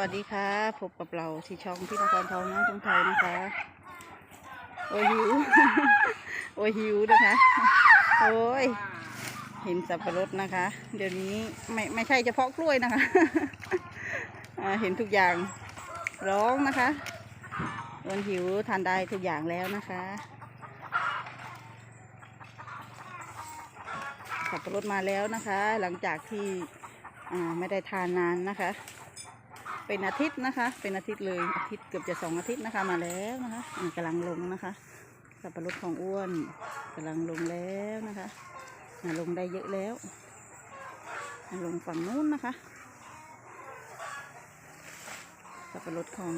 วัสดีค่ะพบกับเราที่ช่องที่นครทองน้องทองไทยนะคะ โอ้หิว โอ้หิวนะคะ โอ้ย เห็นสับปะรดนะคะ เดี๋ยวนี้ไม่ไม่ใช่เฉพาะกล้วยนะคะ เห็นทุกอย่างร้องนะคะวันหิวทานได้ทุกอย่างแล้วนะคะสับปะรดมาแล้วนะคะ หลังจากที่ไม่ได้ทานนานนะคะ เป็นอาทิตย์นะคะ เป็นอาทิตย์เลยอาทิตย์เกือบจะสองอาทิตย์นะคะ มาแล้วนะคะอ่ากำลังลงนะคะสับปะรดของอ้วนกำลังลงแล้วนะคะลงได้เยอะแล้วลงฝั่งนู้นนะคะสับปะรดของ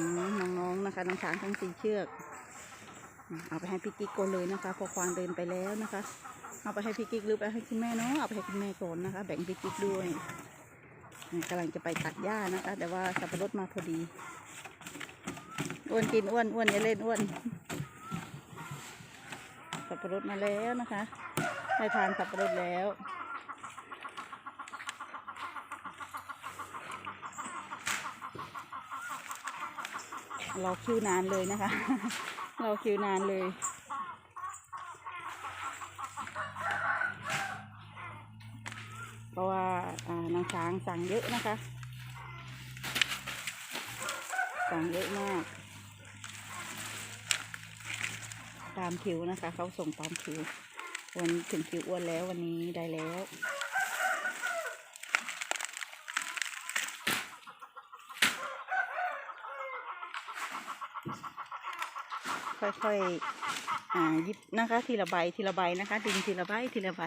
น้องๆนะคะน้องช้างทั้งสี่เชือก เอาไปให้พี่กิ๊กก่อนเลยนะคะ พอควานเดินไปแล้วนะคะ เอาไปให้พี่กิ๊กหรือไปให้คุณแม่เนาะเอาไปให้คุณแม่ก่อนนะคะ แบ่งพี่กิ๊กด้วย กำลังจะไปตัดหญ้านะคะ แต่ว่าสับปะรดมาพอดี อ้วนกินอ้วนอ้วนอย่าเล่นอ้วน สับปะรดมาแล้วนะคะได้ทานสับปะรดแล้วรอคิวนานเลยนะคะ รอคิวนานเลย เพราะว่าอ่าน้องช้างสั่งเยอะนะคะ สั่งเยอะมาก ตามคิวนะคะ เขาส่งตามคิว วันถึงคิวอ้วนแล้ววันนี้ได้แล้วค่อยๆอ่าหยิบนะคะ ทีละใบ ทีละใบนะคะ ดึงทีละใบ ทีละใบ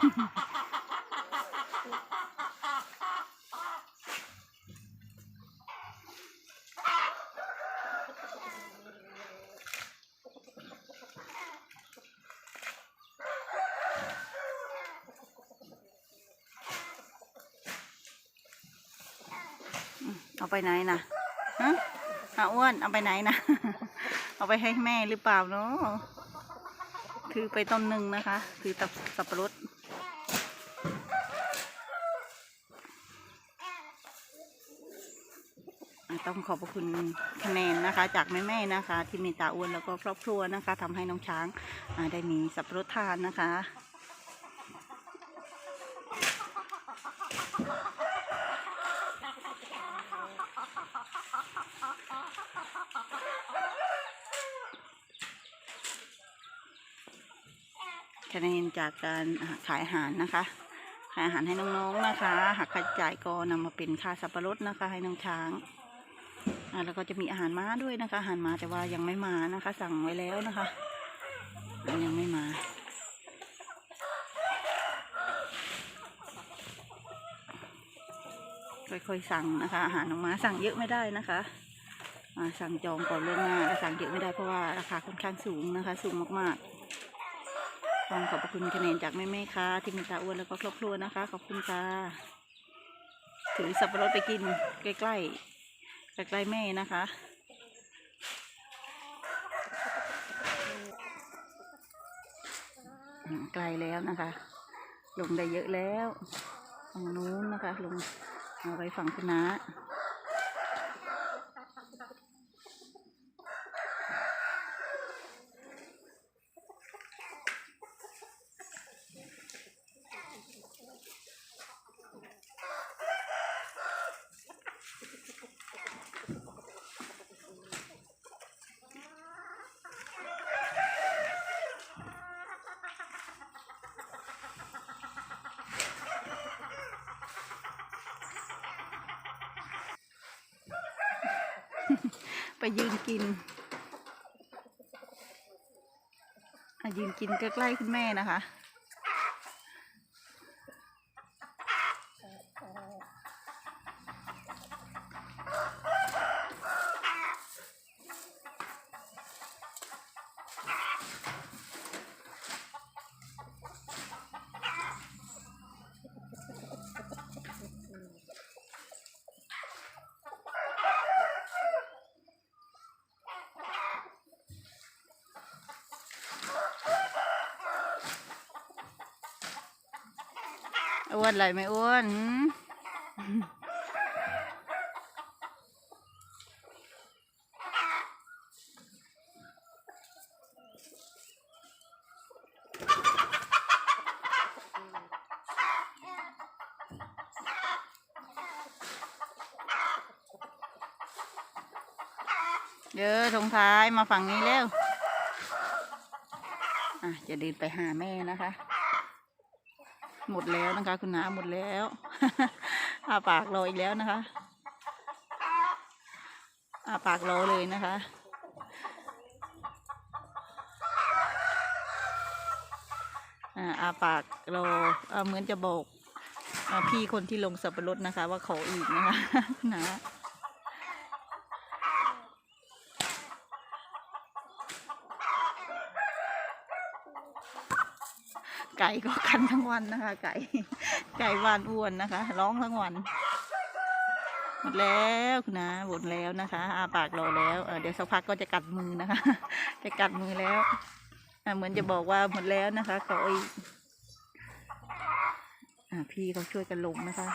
เอาไปไหนนะฮะอาอ้วนเอาไปไหนนะ เอาไปให้แม่หรือเปล่าเนาะถือไปต้นหนึ่งนะคะ ถือตับสับปะรดอะ ต้องขอบพระคุณคะแนนนะคะ จากแม่ๆนะคะ ที่มตตาอ้วนแล้วก็ครอบครัวนะคะทำให้น้องช้างอ่าได้มีสับปะรดทานนะคะคะแนนจากการขายอาหารนะคะ ขายอาหารให้น้องๆนะคะหักค่าใช้จ่ายก็นำมาเป็นค่าสับปะรดนะคะ ให้น้องช้าง อ่าแล้วก็จะมีอาหารม้าด้วยนะคะ อาหารม้าแต่ว่ายังไม่มานะคะ สั่งไว้แล้วนะคะอ่ยังไม่มาค่อยๆสั่งนะคะ อาหารน้องม้าสั่งเยอะไม่ได้นะคะสั่งจองก่อนล่วงหน้าสั่งเยอะไม่ได้เพราะว่าราคาค่อนข้างสูงนะคะ สูงมากๆต้องขอบคุณคะแนนจากแม่ๆค่ะที่มีตาอ้วนแล้วก็ครอบครัวนะคะ ขอบคุณค่ะถือสับปะรดไปกินใกล้ๆ ใกล้แม่นะคะ ไกลแล้วนะคะ ลงได้เยอะแล้วฝั่งนู้นนะคะ ลงเอาไปฝั่งคุณน้า ไปยืนกินอะยืนกินใกล้ๆคุณแม่นะคะ อ้วนอะไรไม่อ้วนเดี๋ยวทงท้ายมาฝั่งนี้เร็วอะ จะเดินไปหาแม่นะคะ หมดแล้วนะคะ คุณน้าหมดแล้วอาปากรออีกแล้วนะคะอาปากรอเลยนะคะอาปากรอเหมือนจะบอกพี่คนที่ลงสับปะรดนะคะ ว่าขออีกนะคะนะ ไก่ก็กันทั้งวันนะคะ ไก่ไก่วานอ้วนนะคะ ร้องทั้งวัน หมดแล้วนะหมดแล้วนะคะอาปากรอแล้วเเดี๋ยวสักพักก็จะกัดมือนะคะ จะกัดมือแล้วเหมือนจะบอกว่าหมดแล้วนะคะขออีกอะพี่เขาช่วยกันลงนะคะ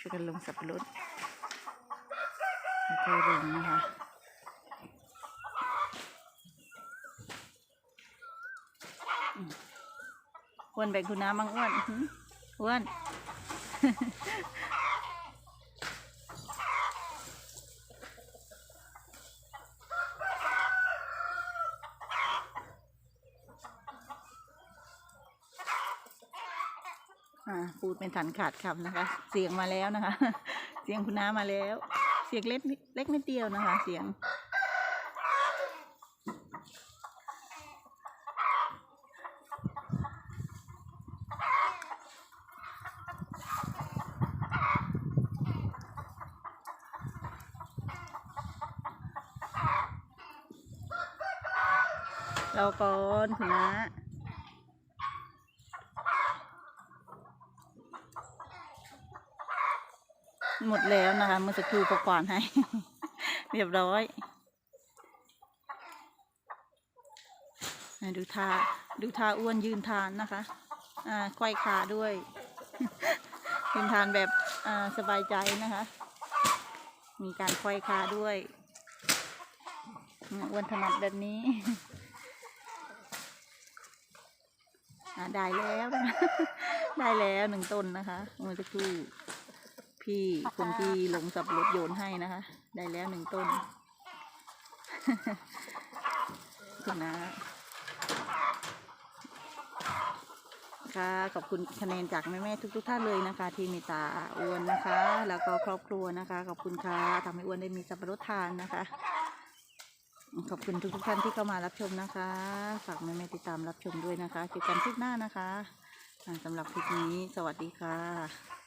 ช่วยกันลงสับปะรดค่อยลงนะคะอืม อ้วนแบ่งคุณน้ำมั่งอ้วนออ้วนอ่าพูดเป็นถันขาดคำนะคะ เสียงมาแล้วนะคะ เสียงคุณน้ามาแล้ว เสียงเล็กเล็กนิดเดียวนะคะ เสียง ราก่อนคุณน้าหมดแล้วนะคะเมื่อสักครู่ก็กวานให้ เรียบร้อยดูท่าดูท่าอ้วนยืนทานนะคะอ่าควายขาด้วย ยืนทานแบบอ่าสบายใจนะคะ มีการควายขาด้วยอ้วนถนัดแบบนี้ อะ ได้แล้วนะได้แล้วหนึ่งต้นนะคะเมื่อสักครู่พี่คนที่ลงสับรถโยนให้นะคะ ได้แล้วหนึ่งต้นคุณนะค่ะขอบคุณคะแนนจากแม่ๆทุก ๆ ท่านเลยนะคะ ที่มตตาอ้วนนะคะ แล้วก็ครอบครัวนะคะ ขอบคุณค่ะทำให้อ้วนได้มีสับปะรดทานนะคะ ขอบคุณทุกท่านที่เข้ามารับชมนะคะ ฝากแม่ๆติดตามรับชมด้วยนะคะเจอกันคลิปหน้านะคะสำหรับคลิปนี้ สวัสดีค่ะ